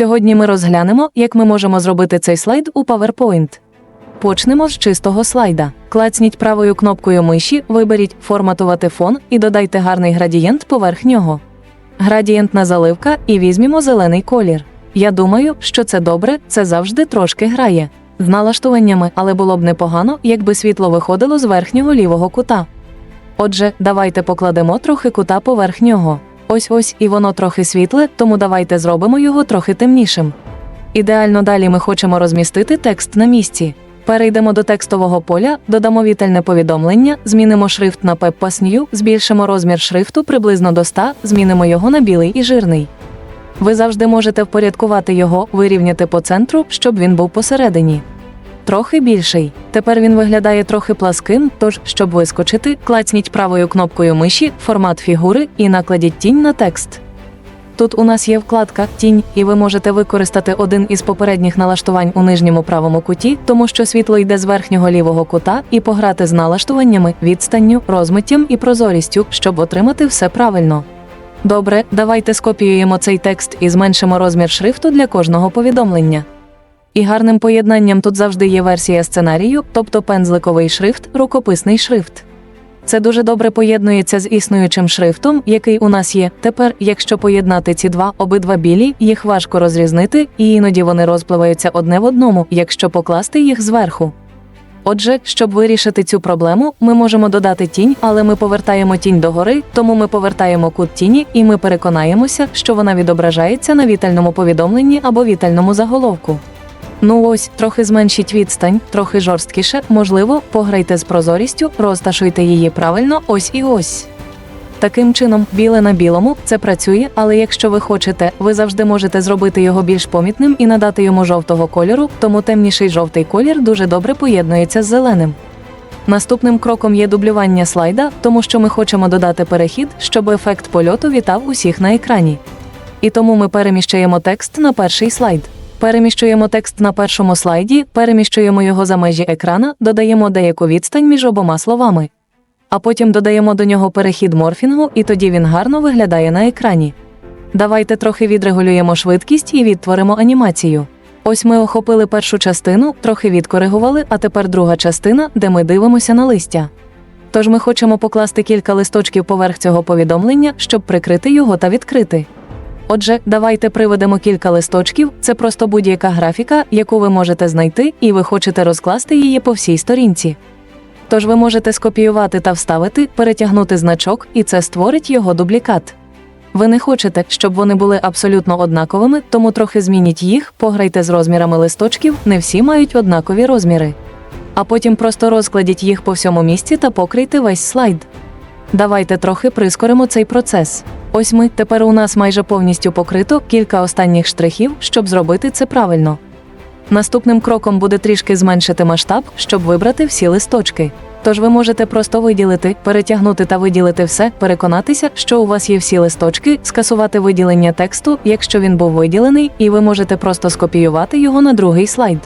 Сьогодні ми розглянемо, як ми можемо зробити цей слайд у PowerPoint. Почнемо з чистого слайда. Клацніть правою кнопкою миші, виберіть Форматувати фон і додайте гарний градієнт поверх нього. Градієнтна заливка і візьмімо зелений колір. Я думаю, що це добре, це завжди трошки грає. З налаштуваннями, але було б непогано, якби світло виходило з верхнього лівого кута. Отже, давайте покладемо трохи кута поверх нього. Ось ось і воно трохи світле, тому давайте зробимо його трохи темнішим. Ідеально далі ми хочемо розмістити текст на місці. Перейдемо до текстового поля, додамо вітальне повідомлення, змінимо шрифт на Peppas New, збільшимо розмір шрифту приблизно до 100, змінимо його на білий і жирний. Ви завжди можете впорядкувати його, вирівняти по центру, щоб він був посередині. Трохи більший. Тепер він виглядає трохи пласким, тож, щоб вискочити, клацніть правою кнопкою миші, формат фігури і накладіть тінь на текст. Тут у нас є вкладка Тінь, і ви можете використати один із попередніх налаштувань у нижньому правому куті, тому що світло йде з верхнього лівого кута, і пограти з налаштуваннями, відстанню, розмиттям і прозорістю, щоб отримати все правильно. Добре, давайте скопіюємо цей текст і зменшимо розмір шрифту для кожного повідомлення. І гарним поєднанням тут завжди є версія сценарію, тобто пензликовий шрифт, рукописний шрифт. Це дуже добре поєднується з існуючим шрифтом, який у нас є. Тепер, якщо поєднати ці два обидва білі, їх важко розрізнити, і іноді вони розпливаються одне в одному, якщо покласти їх зверху. Отже, щоб вирішити цю проблему, ми можемо додати тінь, але ми повертаємо тінь догори, тому ми повертаємо кут тіні, і ми переконаємося, що вона відображається на вітальному повідомленні або вітальному заголовку. Ну ось, трохи зменшіть відстань, трохи жорсткіше, можливо, пограйте з прозорістю, розташуйте її правильно, ось і ось. Таким чином, біле на білому це працює, але якщо ви хочете, ви завжди можете зробити його більш помітним і надати йому жовтого кольору, тому темніший жовтий колір дуже добре поєднується з зеленим. Наступним кроком є дублювання слайда, тому що ми хочемо додати перехід, щоб ефект польоту вітав усіх на екрані. І тому ми переміщуємо текст на перший слайд. Переміщуємо текст на першому слайді, переміщуємо його за межі екрана, додаємо деяку відстань між обома словами. А потім додаємо до нього перехід морфінгу, і тоді він гарно виглядає на екрані. Давайте трохи відрегулюємо швидкість і відтворимо анімацію. Ось ми охопили першу частину, трохи відкоригували, а тепер друга частина, де ми дивимося на листя. Тож ми хочемо покласти кілька листочків поверх цього повідомлення, щоб прикрити його та відкрити. Отже, давайте приведемо кілька листочків. Це просто будь-яка графіка, яку ви можете знайти, і ви хочете розкласти її по всій сторінці. Тож ви можете скопіювати та вставити, перетягнути значок, і це створить його дублікат. Ви не хочете, щоб вони були абсолютно однаковими, тому трохи змініть їх, пограйте з розмірами листочків, не всі мають однакові розміри. А потім просто розкладіть їх по всьому місці та покрийте весь слайд. Давайте трохи прискоримо цей процес. Ось ми тепер у нас майже повністю покрито кілька останніх штрихів, щоб зробити це правильно. Наступним кроком буде трішки зменшити масштаб, щоб вибрати всі листочки. Тож ви можете просто виділити, перетягнути та виділити все, переконатися, що у вас є всі листочки, скасувати виділення тексту, якщо він був виділений, і ви можете просто скопіювати його на другий слайд.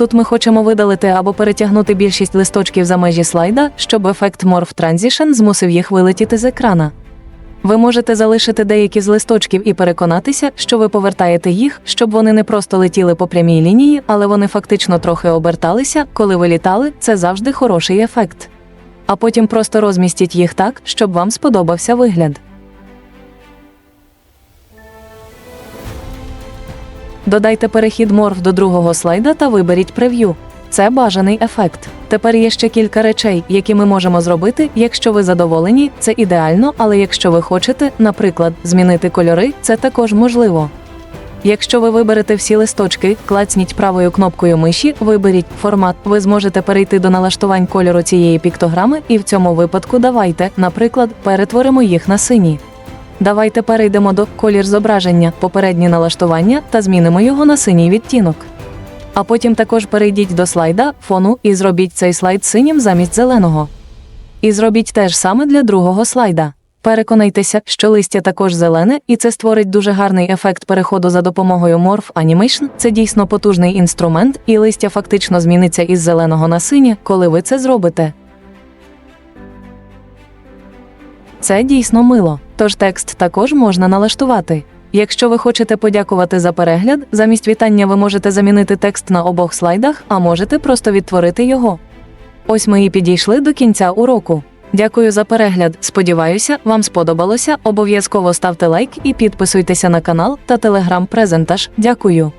Тут ми хочемо видалити або перетягнути більшість листочків за межі слайда, щоб ефект Morph Transition змусив їх вилетіти з екрана. Ви можете залишити деякі з листочків і переконатися, що ви повертаєте їх, щоб вони не просто летіли по прямій лінії, але вони фактично трохи оберталися, коли ви літали, це завжди хороший ефект. А потім просто розмістіть їх так, щоб вам сподобався вигляд. Додайте перехід морф до другого слайда та виберіть прев'ю. Це бажаний ефект. Тепер є ще кілька речей, які ми можемо зробити. Якщо ви задоволені, це ідеально, але якщо ви хочете, наприклад, змінити кольори, це також можливо. Якщо ви виберете всі листочки, клацніть правою кнопкою миші, виберіть формат. Ви зможете перейти до налаштувань кольору цієї піктограми, і в цьому випадку давайте, наприклад, перетворимо їх на сині. Давайте перейдемо до колір зображення, попередні налаштування та змінимо його на синій відтінок. А потім також перейдіть до слайда, фону і зробіть цей слайд синім замість зеленого. І зробіть те ж саме для другого слайда. Переконайтеся, що листя також зелене, і це створить дуже гарний ефект переходу за допомогою Morph Animation. Це дійсно потужний інструмент, і листя фактично зміниться із зеленого на синє, коли ви це зробите. Це дійсно мило, тож текст також можна налаштувати. Якщо ви хочете подякувати за перегляд, замість вітання ви можете замінити текст на обох слайдах, а можете просто відтворити його. Ось ми і підійшли до кінця уроку. Дякую за перегляд. Сподіваюся, вам сподобалося. Обов'язково ставте лайк і підписуйтеся на канал та телеграм-презентаж. Дякую.